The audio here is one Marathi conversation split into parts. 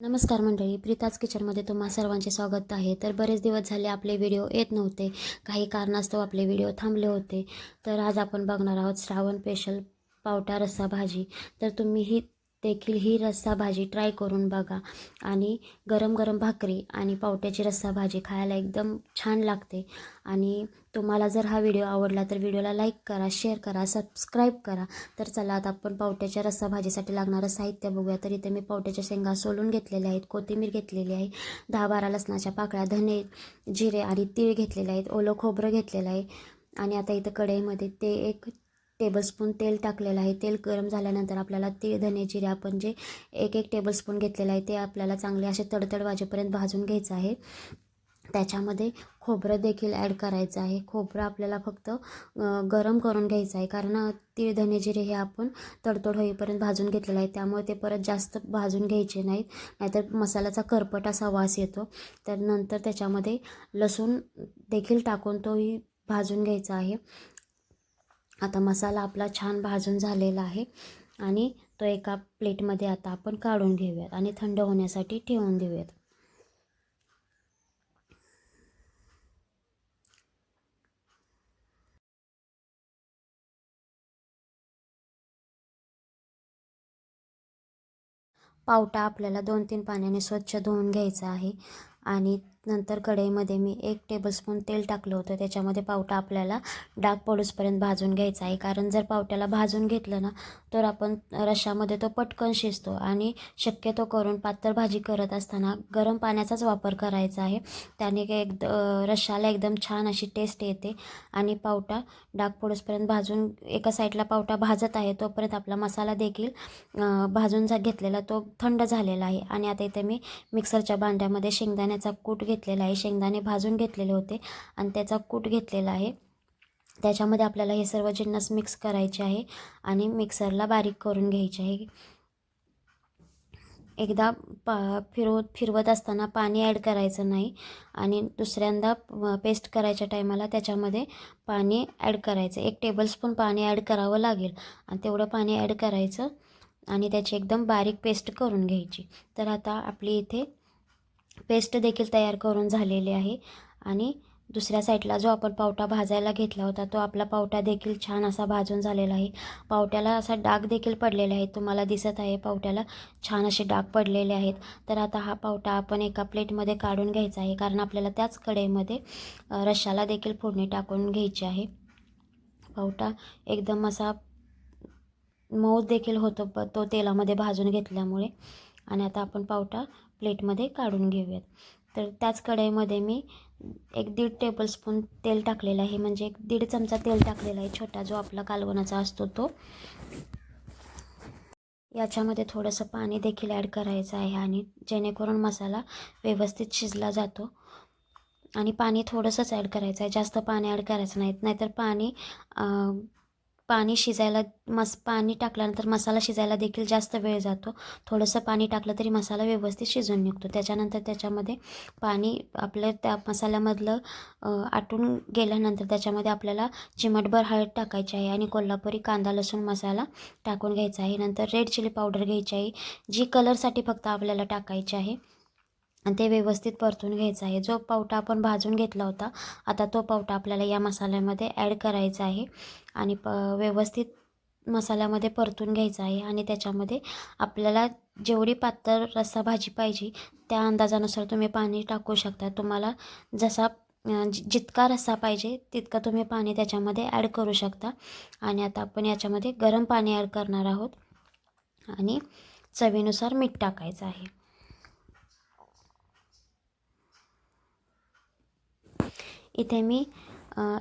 नमस्कार मंडळी प्रीताज किचनमध्ये तुम्हा सर्वांचे स्वागत आहे. तर बरेच दिवस झाले आपले व्हिडिओ येत नव्हते. काही कारणास्तव आपले व्हिडिओ थांबले होते. तर आज आपण बघणार आहोत श्रावण स्पेशल पावटा रस्सा भाजी. तर तुम्ही ही देखील ही रस्सा भाजी ट्राय करून बघा. आणि गरम गरम भाकरी आणि पावट्याची रस्सा भाजी खायला एकदम छान लागते. आणि तुम्हाला जर हा व्हिडिओ आवडला तर व्हिडिओला लाईक करा शेअर करा सबस्क्राईब करा. तर चला आता आपण पावट्याच्या रस्सा भाजीसाठी लागणारं साहित्य बघूया. तर इथे मी पावट्याच्या शेंगा सोलून घेतलेल्या आहेत कोथिंबीर घेतलेली आहे दहा बारा लसणाच्या पाकळ्या धने जिरे आणि तीळ घेतलेले आहेत ओलं खोबरं घेतलेलं आहे. आणि आता इथं कढईमध्ये ते एक टेबलस्पून तेल टाकलेलं आहे. तेल गरम झाल्यानंतर आपल्याला तीळ धने जिरे आपण जे एक एक टेबलस्पून घेतलेलं आहे ते आपल्याला चांगले असे तडतड वाजेपर्यंत भाजून घ्यायचं आहे. त्याच्यामध्ये खोबरं देखील ॲड करायचं आहे. खोबरं आपल्याला फक्त गरम करून घ्यायचं आहे. कारण तीळ धने जिरे हे आपण तडतड होईपर्यंत भाजून घेतलेलं आहे. त्यामुळे ते परत जास्त भाजून घ्यायचे नाहीत. नाहीतर मसाल्याचा करपट असा वास येतो. तर नंतर त्याच्यामध्ये लसूण देखील टाकून तोही भाजून घ्यायचा आहे. आता मसाला आपला छान भाजून झालेला आहे. आणि तो एका प्लेटमध्ये आता आपण काढून घेऊयात आणि थंड होण्यासाठी ठेवून देऊयात. पावटा आपल्याला दोन तीन पाण्याने स्वच्छ धुवून घ्यायचा आहे. आणि नंतर कढईमध्ये मी एक टेबलस्पून तेल टाकलं होतं. त्याच्यामध्ये पावटा आपल्याला डाग पडूसपर्यंत भाजून घ्यायचा आहे. कारण जर पावट्याला भाजून घेतलं ना तर आपण रशामध्ये तो पटकन शिजतो आणि शक्यतो करून पातळ भाजी करत असताना गरम पाण्याचाच वापर करायचा आहे. त्याने एक रशाला एकदम छान अशी टेस्ट येते आणि पावटा डाग पडूसपर्यंत भाजून एका साईडला पावटा भाजत आहे तोपर्यंत आपला मसाला देखील भाजून जा घेतलेला तो थंड झालेला आहे. आणि आता इथे मी मिक्सरच्या भांड्यामध्ये शेंगदाण्याचा कूट घेत घेतलेला आहे. शेंगदाणे भाजून घेतलेले होते आणि त्याचा कूट घेतलेला आहे. त्याच्यामध्ये आपल्याला हे सर्व जिन्नस मिक्स करायचे आहे आणि मिक्सरला बारीक करून घ्यायचे आहे. एकदा पा फिरवत फिरवत असताना पाणी ॲड करायचं नाही आणि दुसऱ्यांदा पेस्ट करायच्या टायमाला त्याच्यामध्ये पाणी ॲड करायचं. एक टेबलस्पून पाणी ॲड करावं लागेल आणि तेवढं पाणी ॲड करायचं आणि त्याची एकदम बारीक पेस्ट करून घ्यायची. तर आता आपली इथे पेस्ट देखील तयार करून झालेली आहे. आणि दुसऱ्या साईडला जो आपण पावटा भाजायला घेतला होता तो आपला पावटा देखील छान असा भाजून झालेला आहे. पावट्याला असा डाग देखील पडलेला आहे. तुम्हाला दिसत आहे पावट्याला छान असे डाग पडलेले आहेत. तर आता हा पावटा आपण एका प्लेटमध्ये काढून घ्यायचा आहे कारण आपल्याला त्याच कढईमध्ये रशाला देखील फोडणी टाकून घ्यायची आहे. पावटा एकदम असा मऊ देखील होतो प तो तेलामध्ये भाजून घेतल्यामुळे. आणि आता आपण पावटा प्लेटमध्ये काढून घेऊयात. तर त्याच कढईमध्ये मी एक दीड टेबलस्पून तेल टाकलेलं आहे. म्हणजे एक दीड चमचा तेल टाकलेला आहे छोटा जो आपला कालवणाचा असतो तो. याच्यामध्ये थोडंसं पाणी देखील ॲड करायचं आहे आणि जेणेकरून मसाला व्यवस्थित शिजला जातो. आणि पाणी थोडंसंच ॲड करायचं आहे. जास्त पाणी ॲड करायचं नाहीत. नाहीतर पाणी पाणी शिजायला मस पाणी टाकल्यानंतर मसाला शिजायला देखील जास्त वेळ जातो. थोडंसं पाणी टाकलं तरी मसाला व्यवस्थित शिजून निघतो. त्याच्यानंतर त्याच्यामध्ये पाणी आपलं त्या मसाल्यामधलं आटून गेल्यानंतर त्याच्यामध्ये आपल्याला चिमटभर हळद टाकायची आहे आणि कोल्हापुरी कांदा लसूण मसाला टाकून घ्यायचा आहे. नंतर रेड चिली पावडर घ्यायची आहे. जी कलरसाठी फक्त आपल्याला टाकायची आहे. आणि ते व्यवस्थित परतून घ्यायचं आहे. जो पावटा आपण भाजून घेतला होता आता तो पावटा आपल्याला या मसाल्यामध्ये ॲड करायचा आहे. आणि प व्यवस्थित मसाल्यामध्ये परतून घ्यायचा आहे. आणि त्याच्यामध्ये आपल्याला जेवढी पातळ रस्सा भाजी पाहिजे त्या अंदाजानुसार तुम्ही पाणी टाकू शकता. तुम्हाला जसा जितका रस्सा पाहिजे तितकं तुम्ही पाणी त्याच्यामध्ये ॲड करू शकता. आणि आता आपण याच्यामध्ये गरम पाणी ॲड करणार आहोत. आणि चवीनुसार मीठ टाकायचं आहे. इथे मी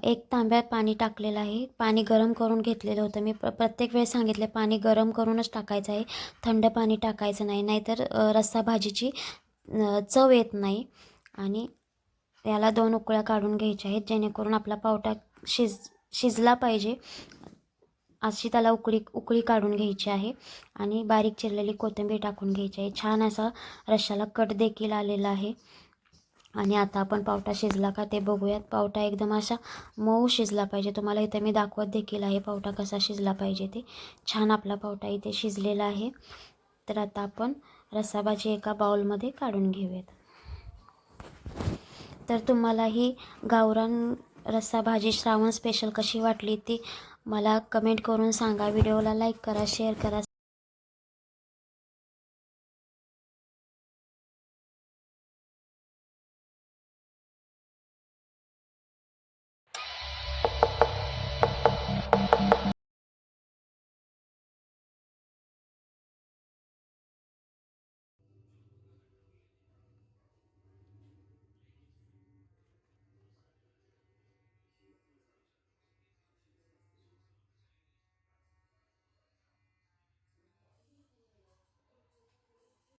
एक तांब्यात पाणी टाकलेलं आहे. पाणी गरम करून घेतलेलं होतं. मी प्र प्रत्येक वेळेस सांगितलं पाणी गरम करूनच टाकायचं आहे. थंड पाणी टाकायचं नाही. नाहीतर रस्सा भाजीची चव येत नाही. आणि याला दोन उकळ्या काढून घ्यायच्या आहेत जेणेकरून आपला पावटा शिज शिजला पाहिजे. अशी त्याला उकळी उकळी काढून घ्यायची आहे. आणि बारीक चिरलेली कोथिंबीर टाकून घ्यायची आहे. छान असा रश्शाला कट देखील आलेला आहे. आणि आता आपण पावटा शिजला का ते बघूयात. पावटा एकदम असा मऊ शिजला पाहिजे. तुम्हाला इथे मी दाखवत देखील आहे पावटा कसा शिजला पाहिजे ते. छान आपला पावटा इथे शिजलेला आहे. तर आता आपण रसाभाजी एका बाउलमध्ये काढून घेऊयात. तर तुम्हाला ही गावरान रस्सा भाजी श्रावण स्पेशल कशी वाटली ती मला कमेंट करून सांगा. व्हिडिओला लाईक करा शेअर करा.